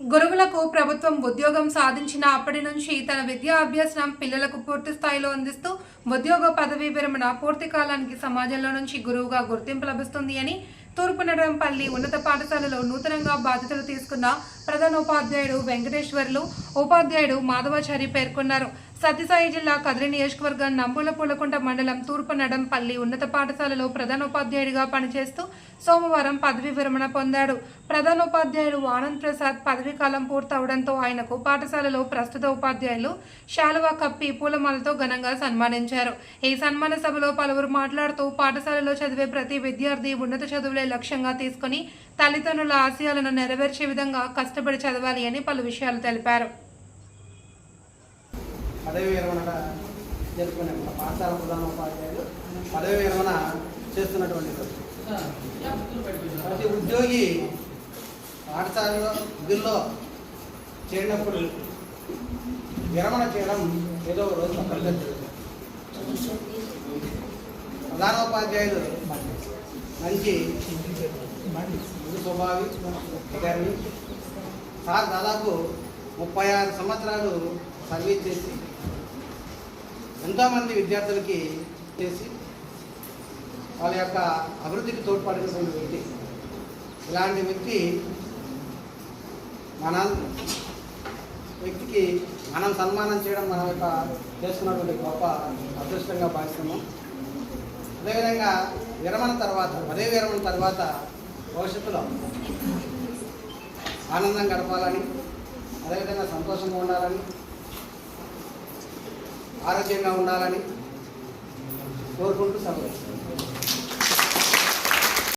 గురువులకు ప్రభుత్వం ఉద్యోగం సాధించిన అప్పటి నుంచి తన విద్యా అభ్యసనం పిల్లలకు పూర్తి స్థాయిలో అందిస్తూ ఉద్యోగ పదవీ విరమణ పూర్తి కాలానికి సమాజంలో నుంచి గురువుగా గుర్తింపు లభిస్తుంది అని తూర్పునడంపల్లి ఉన్నత పాఠశాలలో నూతనంగా బాధ్యతలు తీసుకున్న ప్రధానోపాధ్యాయుడు వెంకటేశ్వర్లు ఉపాధ్యాయుడు మాధవాచారి పేర్కొన్నారు. సత్యసాయి జిల్లా కదిరి నియోజకవర్గం నంబుల పూలకుంట మండలం తూర్పు నడంపల్లి ఉన్నత పాఠశాలలో ప్రధానోపాధ్యాయుడిగా పనిచేస్తూ సోమవారం పదవి విరమణ పొందాడు. ప్రధానోపాధ్యాయుడు ఆనంద్ ప్రసాద్ పదవీ కాలం పూర్తవడంతో ఆయనకు పాఠశాలలో ప్రస్తుత ఉపాధ్యాయులు శాలువా కప్పి పూలమాలతో ఘనంగా సన్మానించారు. ఈ సన్మాన సభలో పలువురు మాట్లాడుతూ పాఠశాలలో చదివే ప్రతి విద్యార్థి ఉన్నత చదువులే లక్ష్యంగా తీసుకుని తల్లిదండ్రుల ఆశయాలను నెరవేర్చే విధంగా కష్టపడి చదవాలి అని పలు విషయాలు తెలిపారు. పదవి విరమణ జరుపుకునే మన పాఠశాల ప్రధానోపాధ్యాయులు పదవి విరమణ చేస్తున్నటువంటి ప్రతి ఉద్యోగి పాఠశాలలో విధుల్లో చేరినప్పుడు విరమణ చేయడం ఏదో రోజు తప్పనిసరి ప్రధానోపాధ్యాయులు మంచి స్వభావి సార్ దాదాపు ముప్పై ఆరు సంవత్సరాలు సర్వీస్ చేసి ఎంతోమంది విద్యార్థులకి చేసి వాళ్ళ యొక్క అభివృద్ధికి తోడ్పడినటువంటి వ్యక్తి. ఇలాంటి వ్యక్తి మన వ్యక్తికి మనం సన్మానం చేయడం మన యొక్క చేసుకున్నటువంటి గొప్ప అదృష్టంగా భావిస్తున్నాం. అదేవిధంగా విరమణ తర్వాత పదే విరమణ తర్వాత భవిష్యత్తులో ఆనందం గడపాలని అదేవిధంగా సంతోషంగా ఉండాలని ఆరోగ్యంగా ఉండాలని కోరుకుంటూ సెలవు.